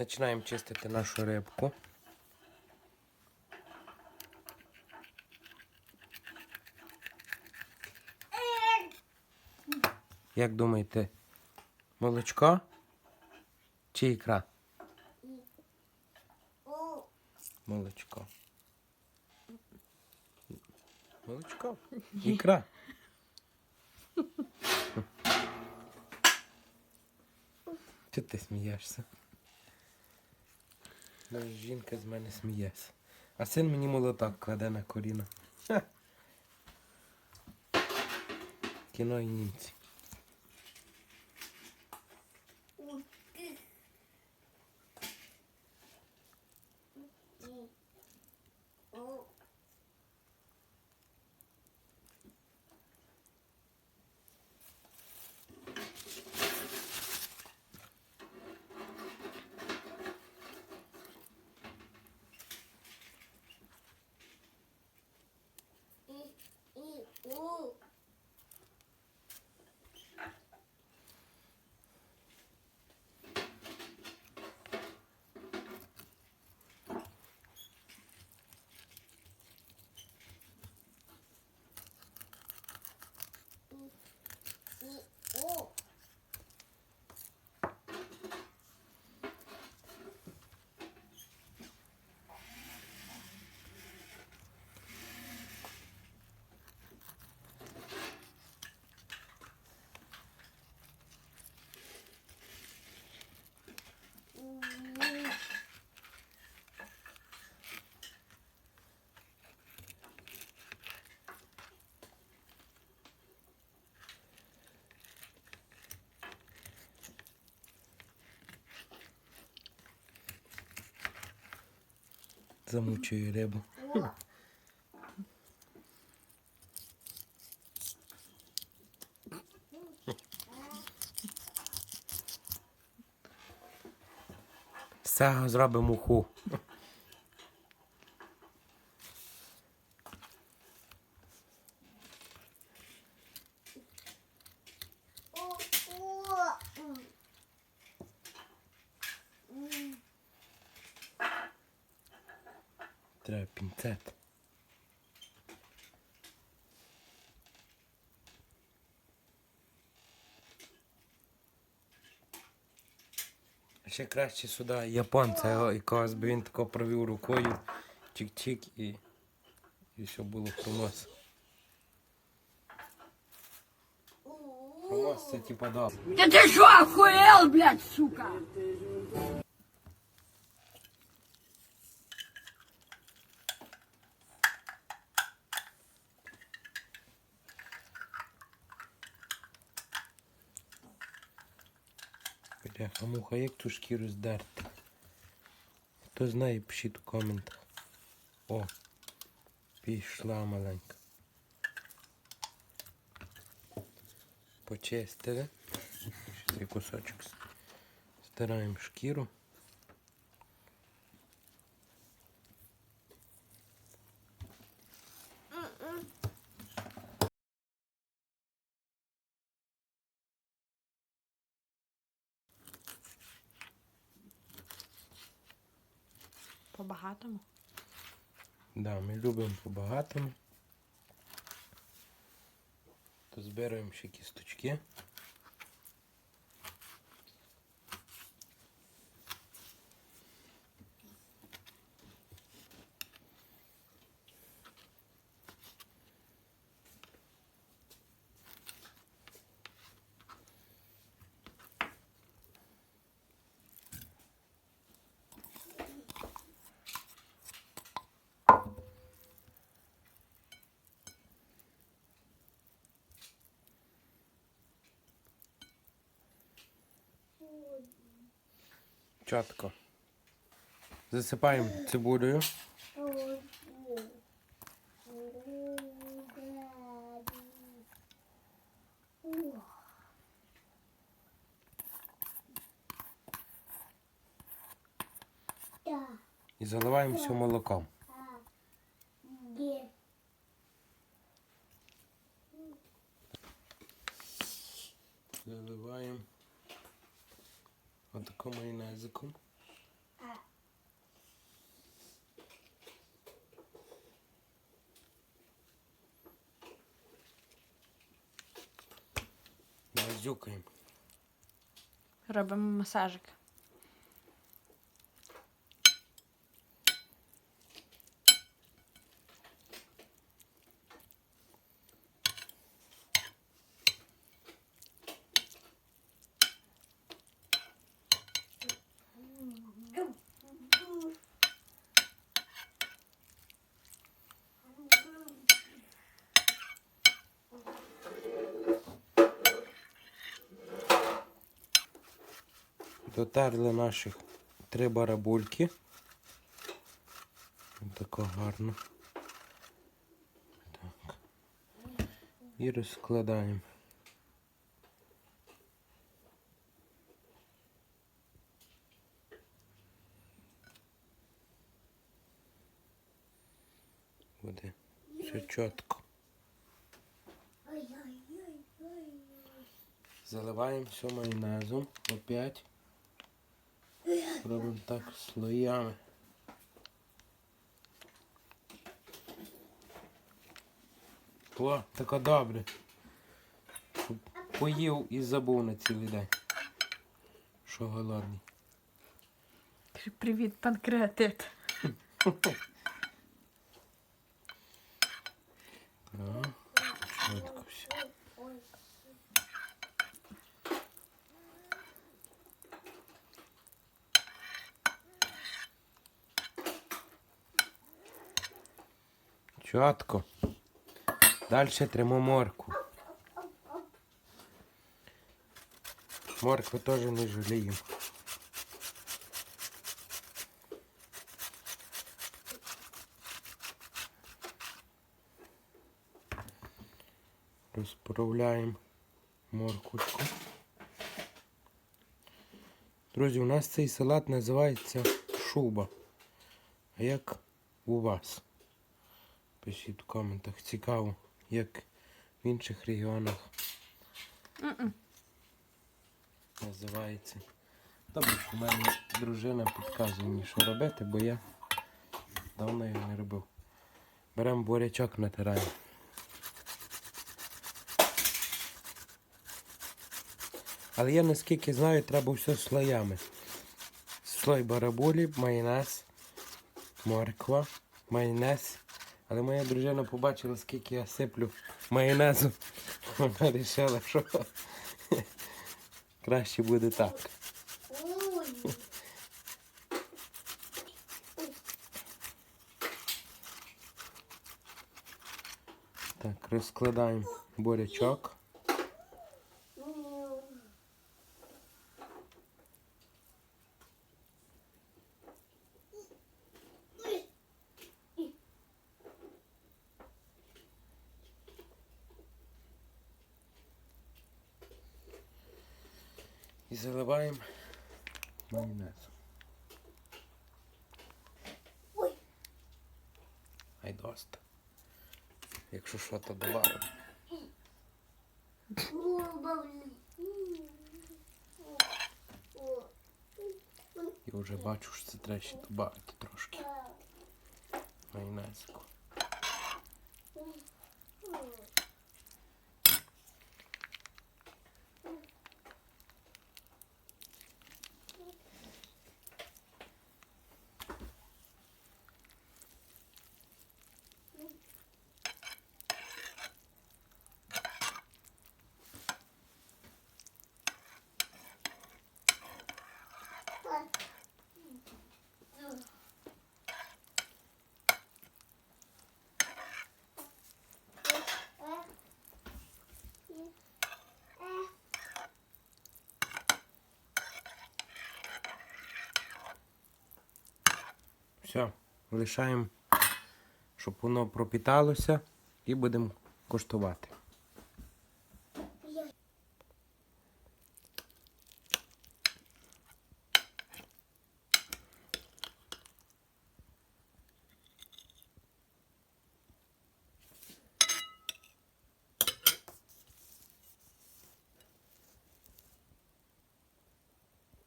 Починаємо чистити нашу рибку. Як думаєте, молочко чи ікра? Молочко. Молочко. Ікра. Чого ти смієшся? Жінка з мене сміється. А син мені молоток кладе на коліна. Кіно і німці. Замучую рибу. Все, зробимо уху. Треба пінцет. А Ще краще сюди японця, якогось би він тако провів рукою, чик-чик і, і все було хромос. Хромос це типа добре. Да ты що охуел, блядь, сука? Бляха, муха, як ту шкіру здерти? Хто знає, пишіть у коментах. О, пішла маленька. Почистили. Ще кусочок. Стираємо шкіру. По-багатому. Да, ми любимо по-багатому. То збираємо ще кісточки. Чітко. Засипаємо цибулею. І заливаємо все молоком. язиком. Мазюкаємо. Робимо масажик. Дотерли наших три барабульки. Тако гарно. Так. І розкладаємо. Буде все чітко. Заливаємо все майонезом опять. Робимо так слоями. О, така добре. Щоб Поїв і забув на цілий день. Що голодний. Привіт, панкреатит. Ага, чітко все. Чітко. Далі тримо морку. Моркви теж не жаліємо. Розправляємо морквочку. Друзі, у нас цей салат називається шуба. А як у вас? Пишіть в коментах. Цікаво, як в інших регіонах М-м. називається. Добре, що в мене дружина підказує мені, що робити, бо я давно його не робив. Беремо бурячок натираємо. Але я наскільки знаю, треба все слоями. Слой барабулі, майонез, морква, майонез. Але моя дружина побачила, скільки я сиплю майонезу. Вона вирішила, що краще буде так. Так, розкладаємо бурячок. І заливаємо майонезом. Ай доста. Якщо що, то добавимо. Я вже бачу, що це треба ще додати трошки. Майонезику. Все, лишаємо, щоб воно пропіталося і будемо коштувати.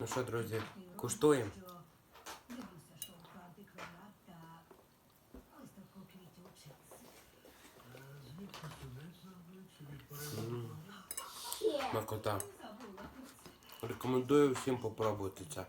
Ну що, друзі, куштуємо. Смакота. Рекомендую всім попробувати це.